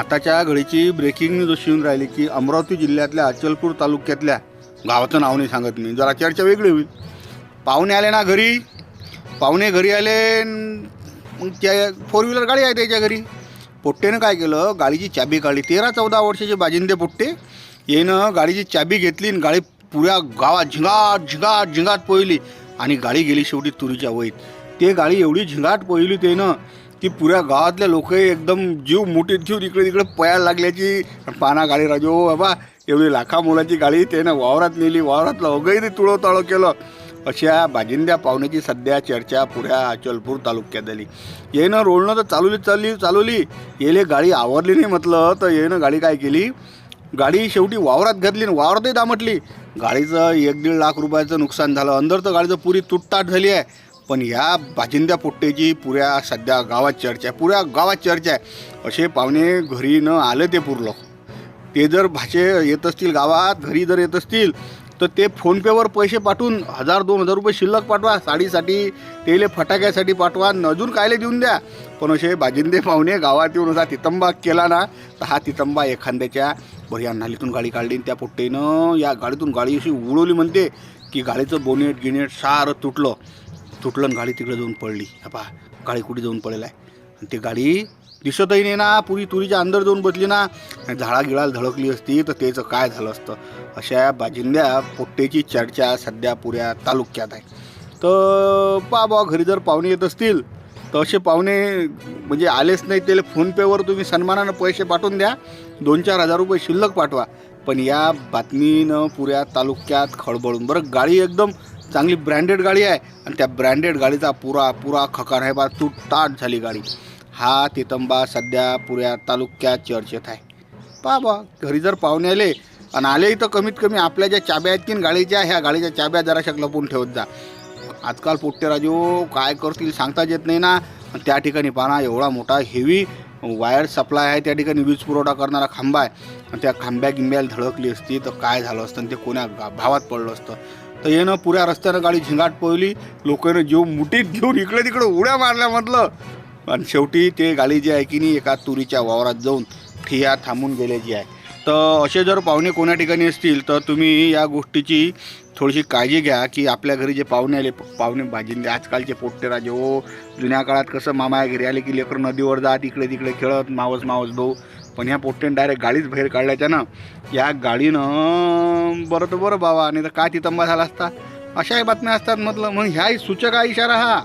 आताच्या घडीची breaking news अशी येऊन राहिली की अमरावती जिल्ह्यातल्या अचलपूर तालुक्यातल्या गावाचं नाव नाही सांगत मी. जरा चर्चा वेगळी होईल. पाहुणे आले ना घरी. पाहुणे घरी आले मग त्या फोर व्हीलर गाडी आहे त्याच्या घरी. पोट्टेनं काय केलं? गाडीची चाबी काढली. तेरा चौदा वर्षाचे बाजिंदे पोट्टे. येनं गाडीची चाबी घेतली आणि गाडी पुऱ्या गावात झिंगाट झिंगाट झिंगाट पोहिली आणि गाडी गेली शेवटी तुरीच्या वहीत. ते गाडी एवढी झिंगाट पोहिली त्यानं की पुऱ्या गावातले लोक एकदम जीव मोठीत घेऊन इकडे तिकडे पळायला लागल्याची. पाना गाडी राजो बाबा एवढी लाखा मोलाची गाडी त्यानं वावरात नेली वावरातलं वगैरे तुळोताळो केलं. अशा बाजिंद्या पाहुण्याची सध्या चर्चा पुऱ्या अचलपूर तालुक्यात झाली. येणं रोडनं तर चालवली चालली चालवली. येले गाडी आवरली नाही म्हटलं तर येणं गाडी काय केली? गाडी शेवटी वावरात घातली आणि वावरातही दामटली. गाडीचं एक दीड लाख रुपयाचं नुकसान झालं. अंदर तर गाडीचं पुरी तुटताट झाली आहे. पण ह्या बाजिंद्या पोट्टेची पुऱ्या सध्या गावात चर्चा आहे. पुऱ्या गावात चर्चा आहे. असे पाहुणे घरी न आले ते पुरलं. ते जर भाषे येत असतील गावात घरी जर येत असतील तर ते फोनपेवर पैसे पाठवून हजार दोन हजार रुपये शिल्लक पाठवा साडीसाठी तेले फटाक्यासाठी पाठवा न अजून कायले देऊन द्या. पण असे बाजिंदे पाहुणे गावात येऊन असा तितंबा केला ना तर हा तितंबा एखाद्याच्या बरं या नालीतून गाडी काढली आणि त्या पोट्टेनं या गाडीतून गाडी अशी उडवली म्हणते की गाडीचं बोनेट गिनेट सारं तुटलं. तुटलं आणि गाडी तिकडे जाऊन पडली. पहा गाडी कुठे जाऊन पडलेला आहे? आणि ती गाडी दिसतही नाही ना पुरी तुरीच्या अंदर जाऊन बसली ना. झाडा गिळाला धडकली असती तर त्याचं काय झालं असतं? अशा बाजिंद्या पोट्टेची चर्चा सध्या पुऱ्या तालुक्यात आहे. तर पा बा घरी जर पाहुणे येत असतील तर असे पाहुणे म्हणजे आलेच नाही त्याला फोनपेवर तुम्ही सन्मानानं पैसे पाठवून द्या. दोन चार हजार रुपये शिल्लक पाठवा. पण या बातमीनं पुऱ्या तालुक्यात खळबळून. बरं गाडी एकदम चांगली ब्रँडेड गाडी आहे आणि त्या ब्रँडेड गाडीचा पुरा पुरा खकार आहे बा तुटताट झाली गाडी. हा तितंबा सध्या पुऱ्या तालुक्यात चर्चेत आहे. पा बा घरी जर पाहुणे आले आणि आले तर कमीत कमी आपल्या ज्या चाब्या आहेत की गाडीच्या ह्या गाडीच्या चाब्या जराशा लपून ठेवत जा. आजकाल पोट्टे राजू काय करतील सांगताच येत नाही ना. आणि त्या ठिकाणी पाना एवढा मोठा हेवी वायर सप्लाय आहे. त्या ठिकाणी वीज पुरवठा करणारा खांबा आहे. आणि त्या खांब्या गिंब्याला धडकली असती तर काय झालं असतं आणि ते कोण्या भावात पडलं असतं. तर येणं पुऱ्या रस्त्यानं गाडी झिंगाट पोहली. लोकांना जीव मुठीत घेऊन इकडे तिकडे उड्या मारल्या म्हटलं. आणि शेवटी ते गाडी जी आहे की नाही एका तुरीच्या वावरात जाऊन ठिया थांबून गेल्याची आहे. तर असे जर पाहुणे कोण्या ठिकाणी असतील तर तुम्ही या गोष्टीची थोडीशी काळजी घ्या की आपल्या घरी जे पाहुणे आले पाहुणे भाजींदे आजकालचे पोट्टे राजे हो जुन्या काळात कसं मामा घरी आले की लेकरं नदीवर जात इकडे तिकडे खेळत मावस मावस भाऊ. पण ह्या पोट्टेने डायरेक्ट गाडीच बाहेर काढल्याच्या ना या गाडीनं बरं तर बरं बाबा नाही तर काय तितंबा झाला असता? अशाही बातम्या असतात म्हटलं मग ह्याही सूचक हा इशारा हा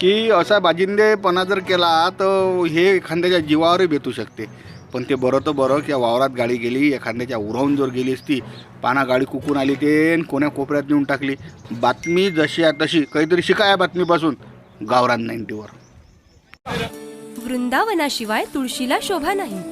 की असा बाजिंदेपणा जर केला तर हे एखाद्याच्या जीवावरही बेतू शकते. पण ते बरं तर बरं की वावरात गाडी गेली एखाद्याच्या उरावून जर गेली असती पाना गाडी कुकून आली ते कोण्या कोपऱ्यात नेऊन टाकली. बातमी जशी आहे तशी काहीतरी शिका या बातमीपासून. गावरान नाईन्टीवर. वृंदावनाशिवाय तुळशीला शोभा नाही.